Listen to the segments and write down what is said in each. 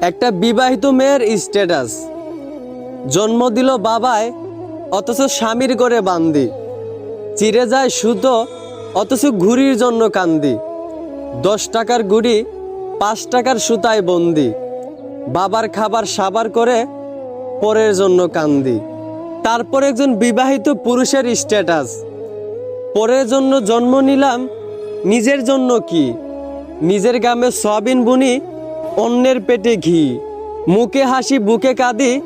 একটা বিবাহিত মেয়ের স্ট্যাটাস জন্ম দিল বাবায়, অথচ স্বামীর করে বান্দি। চিরে যায় সুতো অথচ ঘুড়ির জন্য কান্দি। দশ টাকার গুড়ি, পাঁচ টাকার সুতায় বন্দি। বাবার খাবার সাবার করে পরের জন্য কান্দি। তারপর একজন বিবাহিত পুরুষের স্ট্যাটাস পরের জন্য জন্ম নিলাম, নিজের জন্য কি? নিজের গ্রামে সয়াবিন বুনি অন্যের পেটে ঘি। মুখে হাসি, বুকে কাঁদি,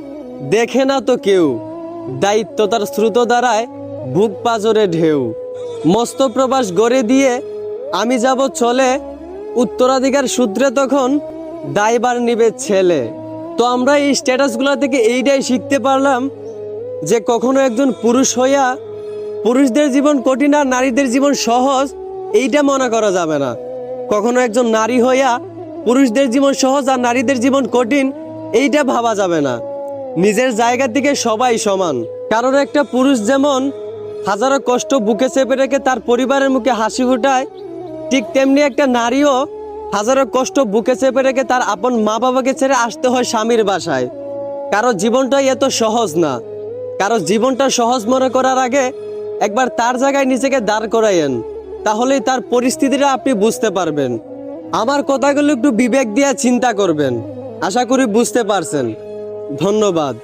দেখে না তো কেউ। দায়িত্ব তার শ্রুত দ্বারায় বুক পাজরে ঢেউ। মস্ত প্রবাস গড়ে দিয়ে আমি যাব চলে। উত্তরাধিকার সূত্রে তখন দায়বার নিবে ছেলে। তো আমরা এই স্ট্যাটাসগুলো থেকে এইটাই শিখতে পারলাম যে কখনো একজন পুরুষ হইয়া পুরুষদের জীবন কঠিন আর নারীদের জীবন সহজ, এইটা মনে করা যাবে না। কখনো একজন নারী হইয়া পুরুষদের জীবন সহজ আর নারীদের জীবন কঠিন, এইটা ভাবা যাবে না। নিজের জায়গা দিকে সবাই সমান। কারণ একটা পুরুষ যেমন হাজারো কষ্ট বুকে চেপে রেখে তার পরিবারের মুখে হাসি ফুটায়, ঠিক তেমনি একটা নারীও হাজারো কষ্ট বুকে চেপে রেখে তার আপন মা বাবাকে ছেড়ে আসতে হয় স্বামীর বাসায়। কারও জীবনটাই এত সহজ না। কারও জীবনটা সহজ মনে করার আগে একবার তার জায়গায় নিজেকে দাঁড় করাইয়েন তাহলেই তার পরিস্থিতিটা আপনি বুঝতে পারবেন। আমার কথাগুলো একটু বিবেক দিয়ে চিন্তা করবেন। আশা করি বুঝতে পারছেন। ধন্যবাদ।